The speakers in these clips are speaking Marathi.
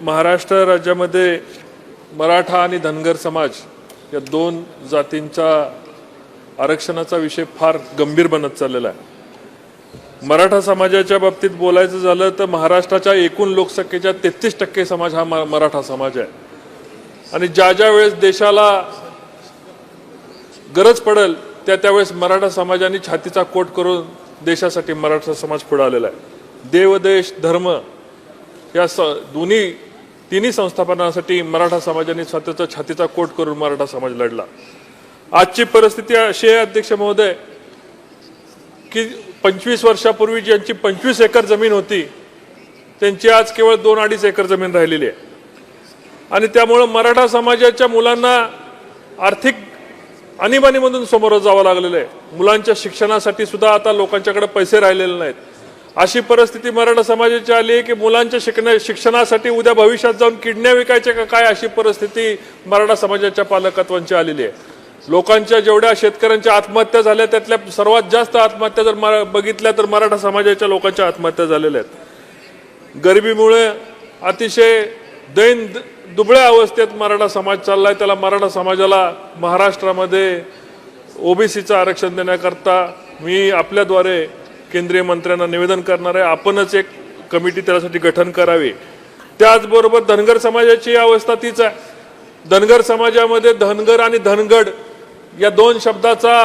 महाराष्ट्र राज्यामध्ये मराठा आणि धनगर समाज या दोन जातींचा आरक्षणाचा विषय फार गंभीर बनत चाललेला आहे. मराठा समाजाच्या बाबतीत बोलायचं झालं तर महाराष्ट्राच्या एकूण लोकसंख्येच्या तेहतीस टक्के समाज हा म- मराठा समाज आहे. आणि ज्या ज्या वेळेस देशाला गरज पडेल त्या त्यावेळेस मराठा समाजाने छातीचा कोट करून देशासाठी मराठा समाज पुढे आलेला आहे. देवदेश धर्म या स दोन्ही तिन्ही संस्थापनासाठी मराठा समाजाने स्वतःचा छातीचा कोट करून मराठा समाज लढला. आजची परिस्थिती अशी आहे अध्यक्ष महोदय की पंचवीस वर्षापूर्वी ज्यांची पंचवीस एकर जमीन होती त्यांची आज केवळ दोन अडीच एकर जमीन राहिलेली आहे. आणि त्यामुळं मराठा समाजाच्या मुलांना आर्थिक आणीबाणीमधून समोर जावं लागलेलं आहे. मुलांच्या शिक्षणासाठी सुद्धा आता लोकांच्याकडे पैसे राहिलेले नाहीत. अशी परिस्थिती मराठा समाजाची आली आहे की मुलांच्या शिकण्या शिक्षणासाठी उद्या भविष्यात जाऊन किडण्या विकायच्या का काय अशी परिस्थिती मराठा समाजाच्या पालकत्वांची आलेली आहे. लोकांच्या जेवढ्या शेतकऱ्यांच्या आत्महत्या झाल्या त्यातल्या सर्वात जास्त आत्महत्या जर मरा- बघितल्या तर मराठा समाजाच्या लोकांच्या आत्महत्या झालेल्या आहेत. गरिबीमुळे अतिशय दैन दुबळ्या अवस्थेत मराठा समाज चाललाय. त्याला मराठा समाजाला महाराष्ट्रामध्ये ओबीसीचं आरक्षण देण्याकरता मी आपल्याद्वारे केंद्रीय मंत्र्यांना निवेदन करणार आहे आपणच एक कमिटी त्यासाठी गठन करावी. त्याचबरोबर धनगर समाजाची अवस्था तीच आहे. धनगर समाजामध्ये धनगर आणि धनगड या दोन शब्दाचा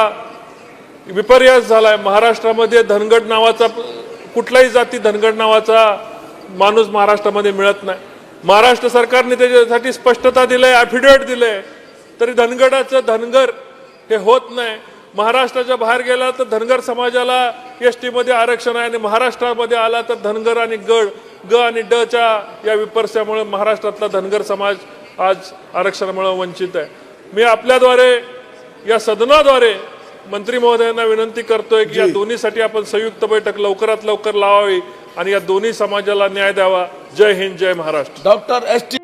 विपर्यास झालाय. महाराष्ट्रामध्ये धनगड नावाचा कुठलाही जाती धनगड नावाचा माणूस महाराष्ट्रामध्ये मिळत नाही. महाराष्ट्र सरकारने त्याच्यासाठी स्पष्टता दिलंय ॲफिडेविट दिलंय. तरी धनगडाचं धनगर हे होत नाही. महाराष्ट्राच्या बाहेर गेला तर धनगर समाजाला एस टीमध्ये आरक्षण आहे आणि महाराष्ट्रामध्ये आला तर धनगर आणि गड ग आणि ड च्या या विपर्स्यामुळे महाराष्ट्रातला धनगर समाज आज आरक्षणामुळे वंचित आहे. मी आपल्याद्वारे या सदनाद्वारे मंत्री महोदयांना विनंती करतोय की या दोन्हीसाठी आपण संयुक्त बैठक लवकरात लवकर लावावी आणि या दोन्ही समाजाला न्याय द्यावा. जय हिंद जय महाराष्ट्र. Doctor S T